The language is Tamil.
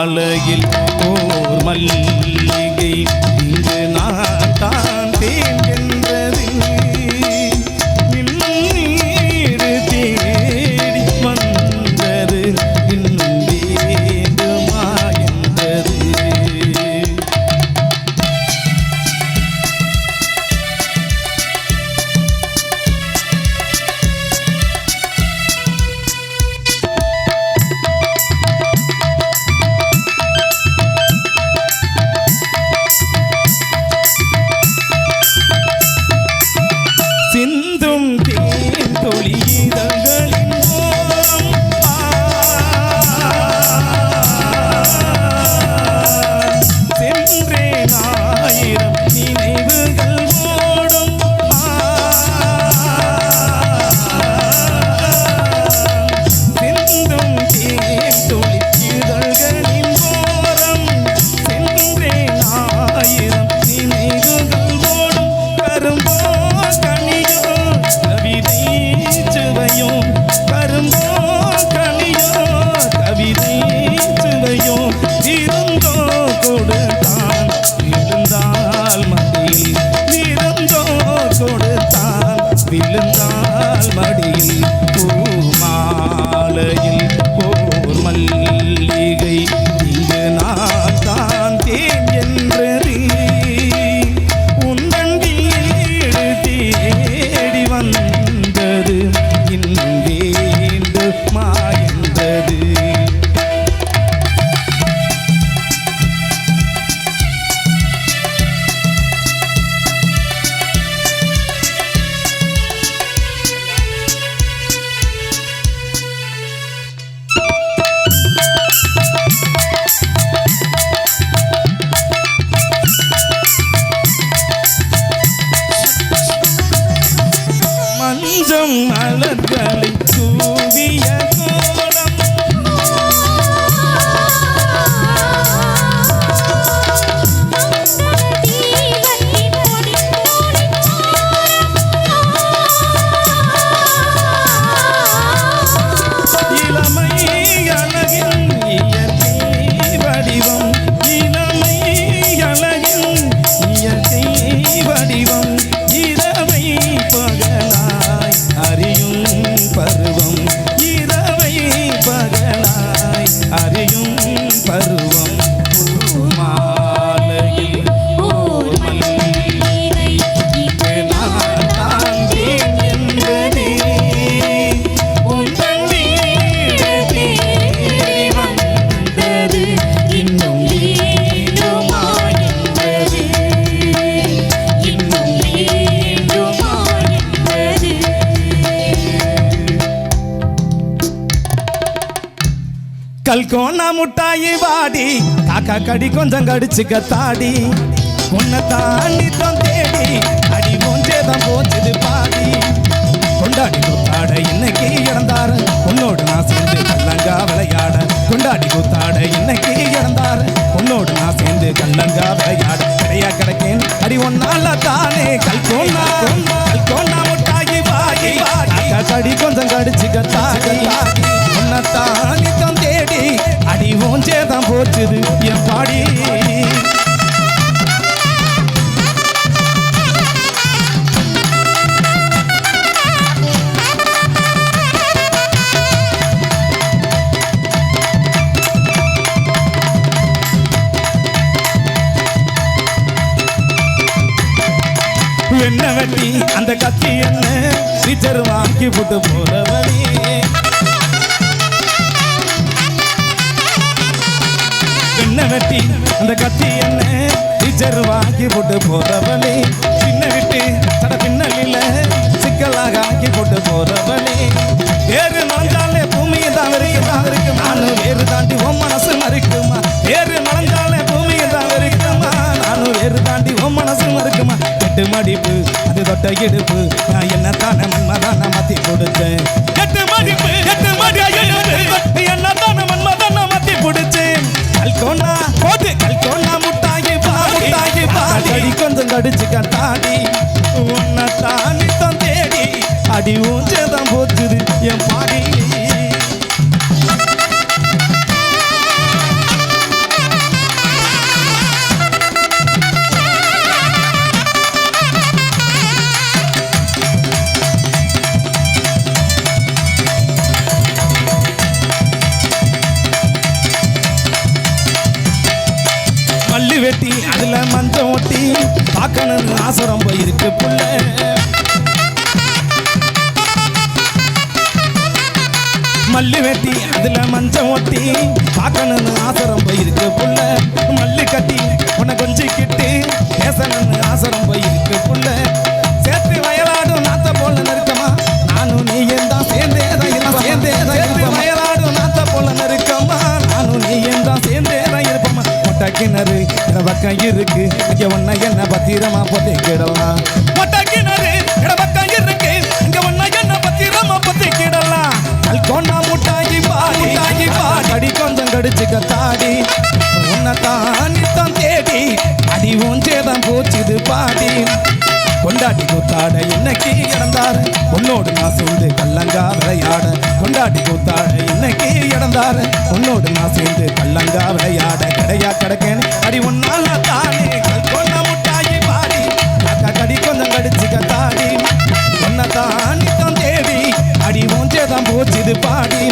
മാളയിൽ ഓർമല്ല para கல்கோனா முட்டாயி வாடி. காக்கா கடி கொஞ்சம் கடிச்சுக்க தாடி. உன்னை தாண்டி தான் தேடி. அடி ஒன்றேதான் போச்சுது பாடி கொண்டாடி கொத்தாட இன்னைக்கு இறந்தாரு. உன்னோடு நான் சேர்ந்து கல்லங்கா விளையாட. கொண்டாடி ஓஞ்சேதான் என் பாடி. என்ன வெட்டி அந்த கத்தி என்ன? டீச்சர் வாங்கி போட்டு போற வழி. சின்ன வெட்டி அந்த கத்தி என்ன? டீச்சர் வாங்கி போட்டு போறவனே சின்ன விட்டு தட பின்னலில சிக்கலாக ஆக்கி போட்டு போறவனே ஏறு வேறு நுழைஞ்சாலே பூமியை தான் இருக்கு தான் இருக்கு நானும் வேறு தாண்டி உன் மனசு மறுக்குமா? வேறு நடந்தாலே பூமியை தான் இருக்குமா நானும் வேறு தாண்டி உன் மனசு மறுக்குமா? எட்டு மடிப்பு அது தொட்ட இடுப்பு. நான் என்ன தானே மன்மதா வேட்டி அதுல மஞ்சள் ஒட்டி பார்க்கணும்னு ஆசை ரொம்ப இருக்கு புள்ள. மல்லி வெட்டி அதுல மஞ்சள் ஒட்டி பார்க்கணும்னு ஆசை ரொம்ப இருக்கு புள்ள. மல்லி கட்டி உன்னை கொஞ்சிக்கிட்டு பேசணும்னு ஆசை ரொம்ப இருக்கு புள்ள. சேர்த்து வயலாடும் நாத்த போல நெருக்கமா. நானும் நீ தான் சேர்ந்தே தான் சேர்ந்தே தான் வயலாடும் நாத்த போல நெருக்கமா. நானும் நீ தான் சேர்ந்தே தான் இருப்பமா. கிணறு இட பக்கம் இருக்கு. இங்க ஒன்ன என்ன பத்திரமா பொத்திக்கிடலாம் மொட்டை கிணறு இட பக்கம் இருக்கு. இங்க ஒன்ன என்ன பத்திரமா பொத்திக்கிடலாம் கல்கொண்டா முட்டாகி பாடி. பாடி. அடி கொஞ்சம் கடிச்சுக்க தாடி கொண்டாடி கூத்தாட இன்னைக்கு இறந்தாரு. உன்னோடு நான் சேர்ந்து கல்லங்கா விளையாட கொண்டாடி கூத்தாட இன்னைக்கு இறந்தாரு. உன்னோடு நான் சேர்ந்து கல்லங்கா விளையாட கடையா கிடக்கேன் அடி ஒன்னால தானே கொண்ட முட்டாயி பாடி. காக்கா கடி கொஞ்சம் கடிச்சுக்க தாடி. உன்னை தான் தேடி. அடி ஒன்றே தான் போச்சுது பாடி.